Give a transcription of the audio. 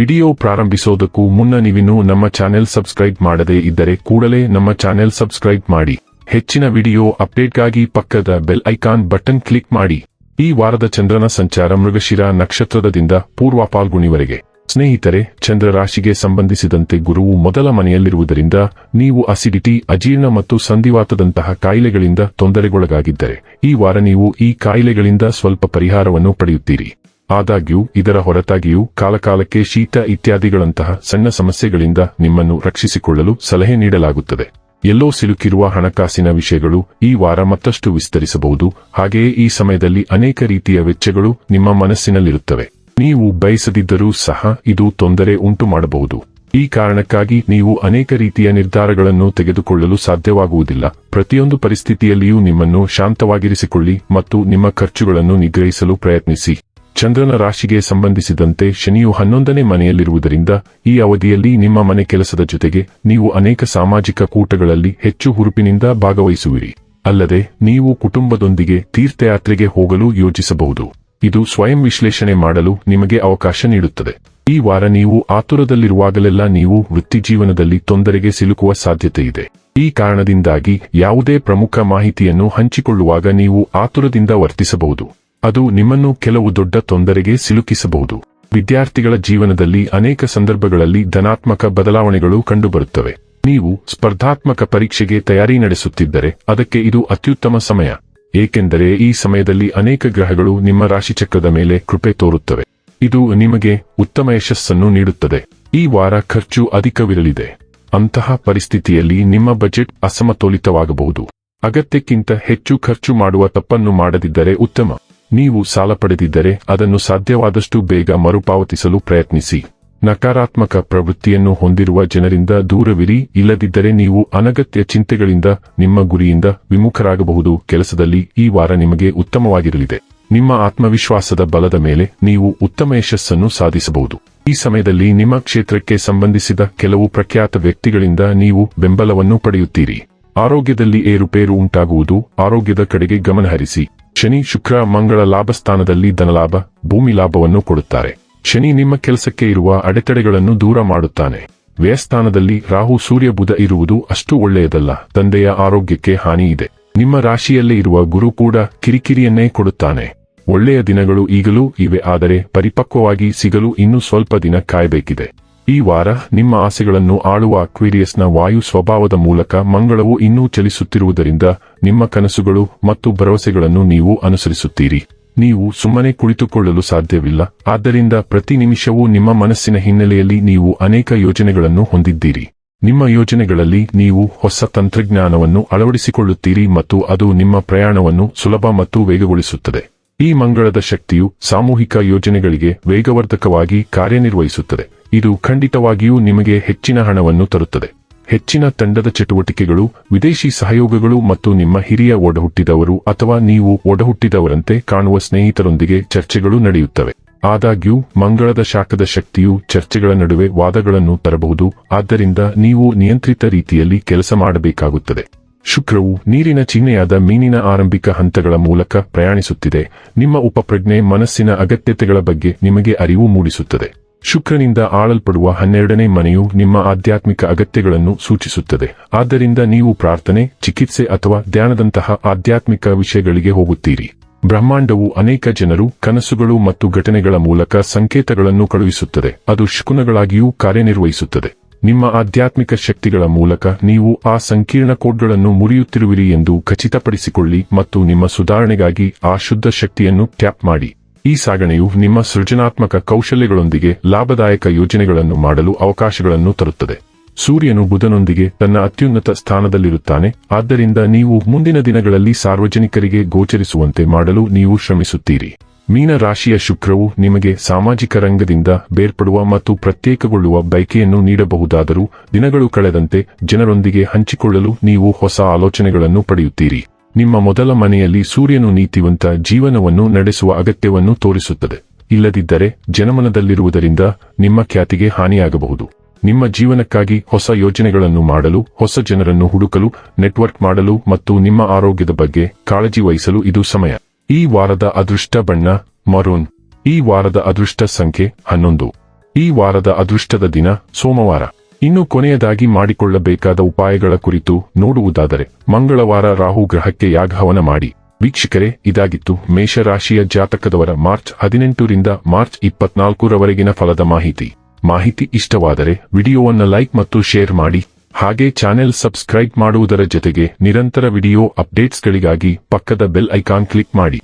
Video ಪ್ರಾರಂಭಿಸೋದಕ್ಕೂ ಮುನ್ನ ನೀವಿನ್ನೂ ನಮ್ಮ ಚಾನೆಲ್ ಸಬ್ಸ್ಕ್ರೈಬ್ ಮಾಡದೇ ಇದ್ದರೆ ಕೂಡಲೇ ನಮ್ಮ ಚಾನೆಲ್ ಸಬ್ಸ್ಕ್ರೈಬ್ ಮಾಡಿ. ಹೆಚ್ಚಿನ ವಿಡಿಯೋ ಅಪ್ಡೇಟ್ಗಾಗಿ ಪಕ್ಕದ ಬೆಲ್ ಐಕಾನ್ ಬಟನ್ ಕ್ಲಿಕ್ ಮಾಡಿ. ಈ ವಾರದ ಚಂದ್ರನ ಸಂಚಾರ ಮೃಗಶಿರ ನಕ್ಷತ್ರದಿಂದ ಪೂರ್ವ ಪಾಲ್ಗುಣಿವರೆಗೆ ಸ್ನೇಹಿತರೆ, ಚಂದ್ರ ರಾಶಿಗೆ ಸಂಬಂಧಿಸಿದಂತೆ ಗುರುವು ಮೊದಲ ಮನೆಯಲ್ಲಿರುವುದರಿಂದ ನೀವು ಅಸಿಡಿಟಿ, ಅಜೀರ್ಣ ಮತ್ತು ಸಂಧಿವಾತದಂತಹ ಕಾಯಿಲೆಗಳಿಂದ ತೊಂದರೆಗೊಳಗಾಗಿದ್ದರೆ, ಈ ವಾರ ನೀವು ಈ ಕಾಯಿಲೆಗಳಿಂದ ಸ್ವಲ್ಪ ಪರಿಹಾರವನ್ನು ಪಡೆಯುತ್ತೀರಿ. ಆದಾಗ್ಯೂ, ಇದರ ಹೊರತಾಗಿಯೂ ಕಾಲಕಾಲಕ್ಕೆ ಶೀತ ಇತ್ಯಾದಿಗಳಂತಹ ಸಣ್ಣ ಸಮಸ್ಯೆಗಳಿಂದ ನಿಮ್ಮನ್ನು ರಕ್ಷಿಸಿಕೊಳ್ಳಲು ಸಲಹೆ ನೀಡಲಾಗುತ್ತದೆ. ಎಲ್ಲೋ ಸಿಲುಕಿರುವ ಹಣಕಾಸಿನ ವಿಷಯಗಳು ಈ ವಾರ ಮತ್ತಷ್ಟು ವಿಸ್ತರಿಸಬಹುದು. ಹಾಗೆಯೇ ಈ ಸಮಯದಲ್ಲಿ ಅನೇಕ ರೀತಿಯ ವೆಚ್ಚಗಳು ನಿಮ್ಮ ಮನಸ್ಸಿನಲ್ಲಿರುತ್ತವೆ. ನೀವು ಬಯಸದಿದ್ದರೂ ಸಹ ಇದು ತೊಂದರೆ ಉಂಟು ಮಾಡಬಹುದು ಈ ಕಾರಣಕ್ಕಾಗಿ ನೀವು ಅನೇಕ ರೀತಿಯ ನಿರ್ಧಾರಗಳನ್ನು ತೆಗೆದುಕೊಳ್ಳಲು ಸಾಧ್ಯವಾಗುವುದಿಲ್ಲ. ಪ್ರತಿಯೊಂದು ಪರಿಸ್ಥಿತಿಯಲ್ಲಿಯೂ ನಿಮ್ಮನ್ನು ಶಾಂತವಾಗಿರಿಸಿಕೊಳ್ಳಿ ಮತ್ತು ನಿಮ್ಮ ಖರ್ಚುಗಳನ್ನು ನಿಗ್ರಹಿಸಲು ಪ್ರಯತ್ನಿಸಿ. ಚಂದ್ರನ ರಾಶಿಗೆ ಸಂಬಂಧಿಸಿದಂತೆ ಶನಿಯು ಹನ್ನೊಂದನೇ ಮನೆಯಲ್ಲಿರುವುದರಿಂದ ಈ ಅವಧಿಯಲ್ಲಿ ನಿಮ್ಮ ಮನೆ ಕೆಲಸದ ಜೊತೆಗೆ ನೀವು ಅನೇಕ ಸಾಮಾಜಿಕ ಕೂಟಗಳಲ್ಲಿ ಹೆಚ್ಚು ಹುರುಪಿನಿಂದ ಭಾಗವಹಿಸುವಿರಿ. ಅಲ್ಲದೆ ನೀವು ಕುಟುಂಬದೊಂದಿಗೆ ತೀರ್ಥಯಾತ್ರೆಗೆ ಹೋಗಲು ಯೋಜಿಸಬಹುದು. ಇದು ಸ್ವಯಂ ವಿಶ್ಲೇಷಣೆ ಮಾಡಲು ನಿಮಗೆ ಅವಕಾಶ ನೀಡುತ್ತದೆ. ಈ ವಾರ ನೀವು ಆತುರದಲ್ಲಿರುವಾಗಲೆಲ್ಲ ನೀವು ವೃತ್ತಿಜೀವನದಲ್ಲಿ ತೊಂದರೆಗೆ ಸಿಲುಕುವ ಸಾಧ್ಯತೆ ಇದೆ. ಈ ಕಾರಣದಿಂದಾಗಿ ಯಾವುದೇ ಪ್ರಮುಖ ಮಾಹಿತಿಯನ್ನು ಹಂಚಿಕೊಳ್ಳುವಾಗ ನೀವು ಆತುರದಿಂದ ವರ್ತಿಸಬಹುದು. ಅದು ನಿಮ್ಮನ್ನು ಕೆಲವು ದೊಡ್ಡ ತೊಂದರೆಗೆ ಸಿಲುಕಿಸಬಹುದು. ವಿದ್ಯಾರ್ಥಿಗಳ ಜೀವನದಲ್ಲಿ ಅನೇಕ ಸಂದರ್ಭಗಳಲ್ಲಿ ಧನಾತ್ಮಕ ಬದಲಾವಣೆಗಳು ಕಂಡುಬರುತ್ತವೆ. ನೀವು ಸ್ಪರ್ಧಾತ್ಮಕ ಪರೀಕ್ಷೆಗೆ ತಯಾರಿ ನಡೆಸುತ್ತಿದ್ದರೆ ಅದಕ್ಕೆ ಇದು ಅತ್ಯುತ್ತಮ ಸಮಯ. ಏಕೆಂದರೆ ಈ ಸಮಯದಲ್ಲಿ ಅನೇಕ ಗ್ರಹಗಳು ನಿಮ್ಮ ರಾಶಿಚಕ್ರದ ಮೇಲೆ ಕೃಪೆ ತೋರುತ್ತವೆ. ಇದು ನಿಮಗೆ ಉತ್ತಮ ಯಶಸ್ಸನ್ನು ನೀಡುತ್ತದೆ. ಈ ವಾರ ಖರ್ಚು ಅಧಿಕವಿರಲಿದೆ. ಅಂತಹ ಪರಿಸ್ಥಿತಿಯಲ್ಲಿ ನಿಮ್ಮ ಬಜೆಟ್ ಅಸಮತೋಲಿತವಾಗಬಹುದು. ಅಗತ್ಯಕ್ಕಿಂತ ಹೆಚ್ಚು ಖರ್ಚು ಮಾಡುವ ತಪ್ಪನ್ನು ಮಾಡದಿದ್ದರೆ ಉತ್ತಮ. ನೀವು ಸಾಲ ಪಡೆದಿದ್ದರೆ ಅದನ್ನು ಸಾಧ್ಯವಾದಷ್ಟು ಬೇಗ ಮರುಪಾವತಿಸಲು ಪ್ರಯತ್ನಿಸಿ. ನಕಾರಾತ್ಮಕ ಪ್ರವೃತ್ತಿಯನ್ನು ಹೊಂದಿರುವ ಜನರಿಂದ ದೂರವಿರಿ, ಇಲ್ಲದಿದ್ದರೆ ನೀವು ಅನಗತ್ಯ ಚಿಂತೆಗಳಿಂದ, ನಿಮ್ಮ ಗುರಿಯಿಂದ ವಿಮುಖರಾಗಬಹುದು. ಕೆಲಸದಲ್ಲಿ ಈ ವಾರ ನಿಮಗೆ ಉತ್ತಮವಾಗಿರಲಿದೆ. ನಿಮ್ಮ ಆತ್ಮವಿಶ್ವಾಸದ ಬಲದ ಮೇಲೆ ನೀವು ಉತ್ತಮ ಯಶಸ್ಸನ್ನು ಸಾಧಿಸಬಹುದು. ಈ ಸಮಯದಲ್ಲಿ ನಿಮ್ಮ ಕ್ಷೇತ್ರಕ್ಕೆ ಸಂಬಂಧಿಸಿದ ಕೆಲವು ಪ್ರಖ್ಯಾತ ವ್ಯಕ್ತಿಗಳಿಂದ ನೀವು ಬೆಂಬಲವನ್ನು ಪಡೆಯುತ್ತೀರಿ. ಆರೋಗ್ಯದಲ್ಲಿ ಏರುಪೇರು ಉಂಟಾಗುವುದು, ಆರೋಗ್ಯದ ಕಡೆಗೆ ಗಮನಹರಿಸಿ. ಶನಿ ಶುಕ್ರ ಮಂಗಳ ಲಾಭಸ್ಥಾನದಲ್ಲಿ ಧನಲಾಭ, ಭೂಮಿ ಲಾಭವನ್ನು ಕೊಡುತ್ತಾರೆ. ಶನಿ ನಿಮ್ಮ ಕೆಲಸಕ್ಕೆ ಇರುವ ಅಡೆತಡೆಗಳನ್ನು ದೂರ ಮಾಡುತ್ತಾನೆ. ವ್ಯಯಸ್ಥಾನದಲ್ಲಿ ರಾಹು ಸೂರ್ಯ ಬುಧ ಇರುವುದು ಅಷ್ಟು ಒಳ್ಳೆಯದಲ್ಲ, ತಂದೆಯ ಆರೋಗ್ಯಕ್ಕೆ ಹಾನಿ ಇದೆ ನಿಮ್ಮ ರಾಶಿಯಲ್ಲೇ ಇರುವ ಗುರು ಕೂಡ ಕಿರಿಕಿರಿಯನ್ನೇ ಕೊಡುತ್ತಾನೆ. ಒಳ್ಳೆಯ ದಿನಗಳು ಈಗಲೂ ಇವೆ, ಆದರೆ ಪರಿಪಕ್ವವಾಗಿ ಸಿಗಲು ಇನ್ನೂ ಸ್ವಲ್ಪ ದಿನ ಕಾಯಬೇಕಿದೆ. ಈ ವಾರ ನಿಮ್ಮ ಆಸೆಗಳನ್ನು ಆಳುವ ಅಕ್ವೇರಿಯಸ್ನ ವಾಯು ಸ್ವಭಾವದ ಮೂಲಕ ಮಂಗಳವು ಇನ್ನೂ ಚಲಿಸುತ್ತಿರುವುದರಿಂದ ನಿಮ್ಮ ಕನಸುಗಳು ಮತ್ತು ಭರವಸೆಗಳನ್ನು ನೀವು ಅನುಸರಿಸುತ್ತೀರಿ. ನೀವು ಸುಮ್ಮನೆ ಕುಳಿತುಕೊಳ್ಳಲು ಸಾಧ್ಯವಿಲ್ಲ. ಆದ್ದರಿಂದ ಪ್ರತಿ ನಿಮಿಷವೂ ನಿಮ್ಮ ಮನಸ್ಸಿನ ಹಿನ್ನೆಲೆಯಲ್ಲಿ ನೀವು ಅನೇಕ ಯೋಜನೆಗಳನ್ನು ಹೊಂದಿದ್ದೀರಿ. ನಿಮ್ಮ ಯೋಜನೆಗಳಲ್ಲಿ ನೀವು ಹೊಸ ತಂತ್ರಜ್ಞಾನವನ್ನು ಅಳವಡಿಸಿಕೊಳ್ಳುತ್ತೀರಿ ಮತ್ತು ಅದು ನಿಮ್ಮ ಪ್ರಯಾಣವನ್ನು ಸುಲಭ ಮತ್ತು ವೇಗಗೊಳಿಸುತ್ತದೆ. ಈ ಮಂಗಳದ ಶಕ್ತಿಯು ಸಾಮೂಹಿಕ ಯೋಜನೆಗಳಿಗೆ ವೇಗವರ್ಧಕವಾಗಿ ಕಾರ್ಯನಿರ್ವಹಿಸುತ್ತದೆ. ಇದು ಖಂಡಿತವಾಗಿಯೂ ನಿಮಗೆ ಹೆಚ್ಚಿನ ಹಣವನ್ನು ತರುತ್ತದೆ. ಹೆಚ್ಚಿನ ತಂಡದ ಚಟುವಟಿಕೆಗಳು, ವಿದೇಶಿ ಸಹಯೋಗಗಳು ಮತ್ತು ನಿಮ್ಮ ಹಿರಿಯ ಒಡಹುಟ್ಟಿದವರು ಅಥವಾ ನೀವು ಒಡಹುಟ್ಟಿದವರಂತೆ ಕಾಣುವ ಸ್ನೇಹಿತರೊಂದಿಗೆ ಚರ್ಚೆಗಳು ನಡೆಯುತ್ತವೆ. ಆದಾಗ್ಯೂ, ಮಂಗಳದ ಶಾಖದ ಶಕ್ತಿಯು ಚರ್ಚೆಗಳ ನಡುವೆ ವಾದಗಳನ್ನು ತರಬಹುದು, ಆದ್ದರಿಂದ ನೀವು ನಿಯಂತ್ರಿತ ರೀತಿಯಲ್ಲಿ ಕೆಲಸ ಮಾಡಬೇಕಾಗುತ್ತದೆ. ಶುಕ್ರವು ನೀರಿನ ಚಿಹ್ನೆಯಾದ ಮೀನಿನ ಆರಂಭಿಕ ಹಂತಗಳ ಮೂಲಕ ಪ್ರಯಾಣಿಸುತ್ತಿದೆ. ನಿಮ್ಮ ಉಪಪ್ರಜ್ಞೆ ಮನಸ್ಸಿನ ಅಗತ್ಯತೆಗಳ ಬಗ್ಗೆ ನಿಮಗೆ ಅರಿವು ಮೂಡಿಸುತ್ತದೆ. ಶುಕ್ರನಿಂದ ಆಳಲ್ಪಡುವ ಹನ್ನೆರಡನೇ ಮನೆಯು ನಿಮ್ಮ ಆಧ್ಯಾತ್ಮಿಕ ಅಗತ್ಯಗಳನ್ನು ಸೂಚಿಸುತ್ತದೆ. ಆದ್ದರಿಂದ ನೀವು ಪ್ರಾರ್ಥನೆ, ಚಿಕಿತ್ಸೆ ಅಥವಾ ಧ್ಯಾನದಂತಹ ಆಧ್ಯಾತ್ಮಿಕ ವಿಷಯಗಳಿಗೆ ಹೋಗುತ್ತೀರಿ. ಬ್ರಹ್ಮಾಂಡವು ಅನೇಕ ಜನರು, ಕನಸುಗಳು ಮತ್ತು ಘಟನೆಗಳ ಮೂಲಕ ಸಂಕೇತಗಳನ್ನು ಕಳುಹಿಸುತ್ತದೆ. ಅದು ಶುಕುನಗಳಾಗಿಯೂ ಕಾರ್ಯನಿರ್ವಹಿಸುತ್ತದೆ. ನಿಮ್ಮ ಆಧ್ಯಾತ್ಮಿಕ ಶಕ್ತಿಗಳ ಮೂಲಕ ನೀವು ಆ ಸಂಕೀರ್ಣ ಕೋಡ್ಗಳನ್ನು ಮುರಿಯುತ್ತಿರುವಿರಿ ಎಂದು ಖಚಿತಪಡಿಸಿಕೊಳ್ಳಿ ಮತ್ತು ನಿಮ್ಮ ಸುಧಾರಣೆಗಾಗಿ ಆ ಶುದ್ಧ ಶಕ್ತಿಯನ್ನು ಟ್ಯಾಪ್ ಮಾಡಿ. ಈ ಸಾಗಣೆಯು ನಿಮ್ಮ ಸೃಜನಾತ್ಮಕ ಕೌಶಲ್ಯಗಳೊಂದಿಗೆ ಲಾಭದಾಯಕ ಯೋಜನೆಗಳನ್ನು ಮಾಡಲು ಅವಕಾಶಗಳನ್ನು ತರುತ್ತದೆ. ಸೂರ್ಯನು ಬುಧನೊಂದಿಗೆ ತನ್ನ ಅತ್ಯುನ್ನತ ಸ್ಥಾನದಲ್ಲಿರುತ್ತಾನೆ. ಆದ್ದರಿಂದ ನೀವು ಮುಂದಿನ ದಿನಗಳಲ್ಲಿ ಸಾರ್ವಜನಿಕರಿಗೆ ಗೋಚರಿಸುವಂತೆ ಮಾಡಲು ನೀವು ಶ್ರಮಿಸುತ್ತೀರಿ. ಮೀನ ರಾಶಿಯ ಶುಕ್ರವು ನಿಮಗೆ ಸಾಮಾಜಿಕ ರಂಗದಿಂದ ಬೇರ್ಪಡುವ ಮತ್ತು ಪ್ರತ್ಯೇಕಗೊಳ್ಳುವ ಬಯಕೆಯನ್ನು ನೀಡಬಹುದಾದರೂ ದಿನಗಳು ಕಳೆದಂತೆ ಜನರೊಂದಿಗೆ ಹಂಚಿಕೊಳ್ಳಲು ನೀವು ಹೊಸ ಆಲೋಚನೆಗಳನ್ನು ಪಡೆಯುತ್ತೀರಿ. ನಿಮ್ಮ ಮೊದಲ ಮನೆಯಲ್ಲಿ ಸೂರ್ಯನು ನೀತಿವಂತ ಜೀವನವನ್ನು ನಡೆಸುವ ಅಗತ್ಯವನ್ನು ತೋರಿಸುತ್ತದೆ. ಇಲ್ಲದಿದ್ದರೆ ಜನಮನದಲ್ಲಿರುವುದರಿಂದ ನಿಮ್ಮ ಖ್ಯಾತಿಗೆ ಹಾನಿಯಾಗಬಹುದು. ನಿಮ್ಮ ಜೀವನಕ್ಕಾಗಿ ಹೊಸ ಯೋಜನೆಗಳನ್ನು ಮಾಡಲು, ಹೊಸ ಜನರನ್ನು ಹುಡುಕಲು, ನೆಟ್ವರ್ಕ್ ಮಾಡಲು ಮತ್ತು ನಿಮ್ಮ ಆರೋಗ್ಯದ ಬಗ್ಗೆ ಕಾಳಜಿ ವಹಿಸಲು ಇದು ಸಮಯ. ಈ ವಾರದ ಅದೃಷ್ಟ ಬಣ್ಣ, ಮರೂನ್. ಈ ವಾರದ ಅದೃಷ್ಟ ಸಂಖ್ಯೆ ಹನ್ನೊಂದು. ಈ ವಾರದ ಅದೃಷ್ಟದ ದಿನ ಸೋಮವಾರ. ಇನ್ನು ಕೊನೆಯದಾಗಿ ಮಾಡಿಕೊಳ್ಳಬೇಕಾದ ಉಪಾಯಗಳ ಕುರಿತು ನೋಡುವುದಾದರೆ, ಮಂಗಳವಾರ ರಾಹು ಗ್ರಹಕ್ಕೆ ಯಾಗಹವನ ಮಾಡಿ. ವೀಕ್ಷಕರೇ, ಇದಾಗಿತ್ತು ಮೇಷರಾಶಿಯ ಜಾತಕದವರ ಮಾರ್ಚ್ ಹದಿನೆಂಟರಿಂದ ಮಾರ್ಚ್ ಇಪ್ಪತ್ನಾಲ್ಕರವರೆಗಿನ ಫಲದ ಮಾಹಿತಿ. ಮಾಹಿತಿ ಇಷ್ಟವಾದರೆ ವಿಡಿಯೋವನ್ನು ಲೈಕ್ ಮತ್ತು ಶೇರ್ ಮಾಡಿ. ಹಾಗೆ ಚಾನೆಲ್ ಸಬ್ಸ್ಕ್ರೈಬ್ ಮಾಡುವುದರ ಜೊತೆಗೆ ನಿರಂತರ ವಿಡಿಯೋ ಅಪ್ಡೇಟ್ಸ್ಗಳಿಗಾಗಿ ಪಕ್ಕದ ಬೆಲ್ ಐಕಾನ್ ಕ್ಲಿಕ್ ಮಾಡಿ.